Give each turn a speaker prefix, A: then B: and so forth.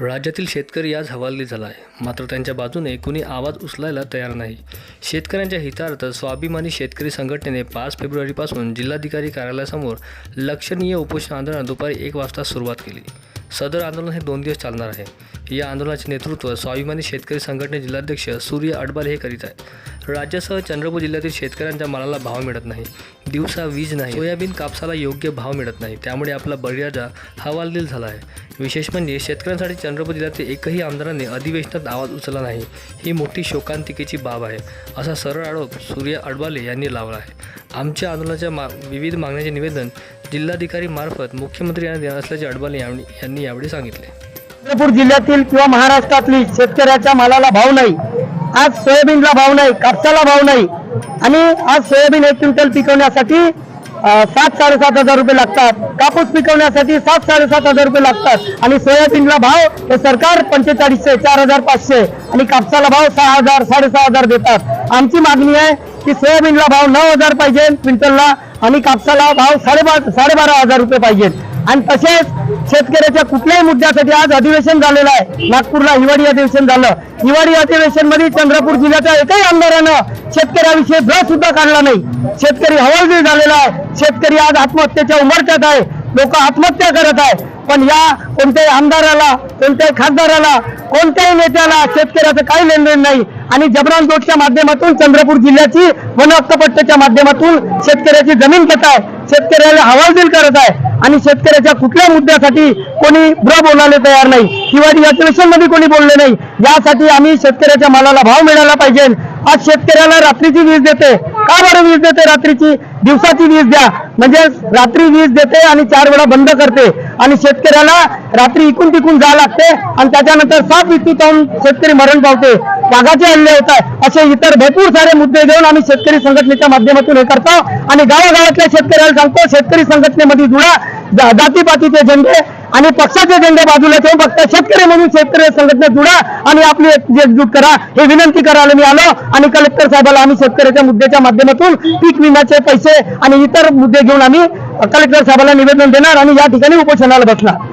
A: राज्यातील शेतकरी आज हवालदी झाला आहे मात्र त्यांच्या बाजूने कुणी आवाज उचलायला तयार नाही. शेतकऱ्यांच्या हितार्थ स्वाभिमानी शेतकरी संघटनेने पाच फेब्रुवारीपासून जिल्हाधिकारी कार्यालयासमोर लक्षणीय उपोषण आंदोलन दुपारी एक वाजता सुरुवात केली. सदर आंदोलन हे दोन दिवस चालणार आहे. या आंदोलनाचे नेतृत्व स्वाभिमानी शेतकरी संघटने जिल्हाध्यक्ष सूर्य अडबाले हे करीत आहेत. राज्यासह चंद्रपूर जिल्ह्यातील शेतकऱ्यांच्या मालाला भाव मिळत नाही. दिवसा वीज नाही. सोयाबीन कापसाला योग्य भाव मिळत नाही. त्यामुळे आपला बळीराजा हवालदिल झाला आहे. विशेष म्हणजे शेतकऱ्यांसाठी चंद्रपूर जिल्ह्यातील एकही आमदाराने अधिवेशनात आवाज उचलला नाही. ही मोठी शोकांतिकेची बाब आहे असा सरळ आरोप सूर्य अडबाले यांनी लावला आहे. आमच्या आंदोलनाच्या मा विविध मागण्याचे निवेदन जिल्हाधिकारी मार्फत मुख्यमंत्री यांना देणार असल्याचे अडबाले यांनी यांनी यावेळी सांगितले.
B: चंद्रपूर जिल्ह्यातील किंवा महाराष्ट्रातली शेतकऱ्याच्या मालाला भाव नाही. आज सोयाबीनला भाव नाही कापसाला भाव नाही. आणि आज सोयाबीन एक क्विंटल पिकवण्यासाठी सात साडेसात हजार रुपये लागतात. कापूस पिकवण्यासाठी सात साडेसात हजार रुपये लागतात. आणि सोयाबीनला भाव हे सरकार पंचेचाळीसशे चार हजार पाचशे आणि कापसाला भाव सहा हजार साडेसहा हजार देतात. आमची मागणी आहे की सोयाबीनला भाव नऊ हजार पाहिजे क्विंटलला आणि कापसाला भाव साडेबा साडेबारा हजार रुपये पाहिजेत. आणि तसेच शेतकऱ्याच्या कुठल्याही मुद्द्यासाठी आज अधिवेशन झालेलं आहे. नागपूरला हिवाळी अधिवेशन झालं. हिवाळी अधिवेशनमध्ये चंद्रपूर जिल्ह्याच्या एकही आमदारानं शेतकऱ्याविषयी ब्र सुद्धा काढला नाही. शेतकरी हवालदिल झालेला आहे. शेतकरी आज आत्महत्येच्या उमरत्यात आहे. लोक आत्महत्या करत आहे पण या कोणत्याही आमदाराला कोणत्याही खासदाराला कोणत्याही नेत्याला शेतकऱ्याचं काही लेनदेन नाही. आणि जबरान जोडच्या माध्यमातून चंद्रपूर जिल्ह्याची वन हक्कपट्टच्या माध्यमातून शेतकऱ्याची जमीन घेत आहे. शेतकऱ्याला हवालदिल करत आहे. आणि शेतकऱ्याच्या कुठल्या मुद्द्यासाठी कोणी ब्र बोलायला तयार नाही. किंवा अधिवेशनमध्ये कोणी बोलले नाही. यासाठी आम्ही शेतकऱ्याच्या मालाला भाव मिळाला पाहिजे. आज शेतकऱ्याला रात्रीची वीज देते. का बरं वीज देते रात्रीची? दिवसाची वीज द्या. म्हणजे रात्री वीज देते आणि चार वेळा बंद करते. आणि शेतकऱ्याला रात्री इकून तिकून जावं लागते आणि त्याच्यानंतर सात विद्युत शेतकरी मरण पावते. वाघाचे हल्ले होत आहे असे इतर भरपूर सारे मुद्दे घेऊन आम्ही शेतकरी संघटनेच्या माध्यमातून हे करतो. आणि गावागावातल्या शेतकऱ्याला सांगतो शेतकरी संघटनेमध्ये जुळा. जातीपातीचे झेंडे आणि पक्षाचे झेंडे बाजूला ठेवून फक्त शेतकरी म्हणून शेतकरी संघटनेत जुळा आणि आपली एकजूट करा हे विनंती करायला मी आलो. आणि कलेक्टर साहेबाला आम्ही शेतकऱ्याच्या मुद्द्याच्या माध्यमातून पीक विम्याचे पैसे आणि इतर मुद्दे घेऊन आम्ही कलेक्टर साहेबाला निवेदन देणार आणि या ठिकाणी उपोषणाला बसणार.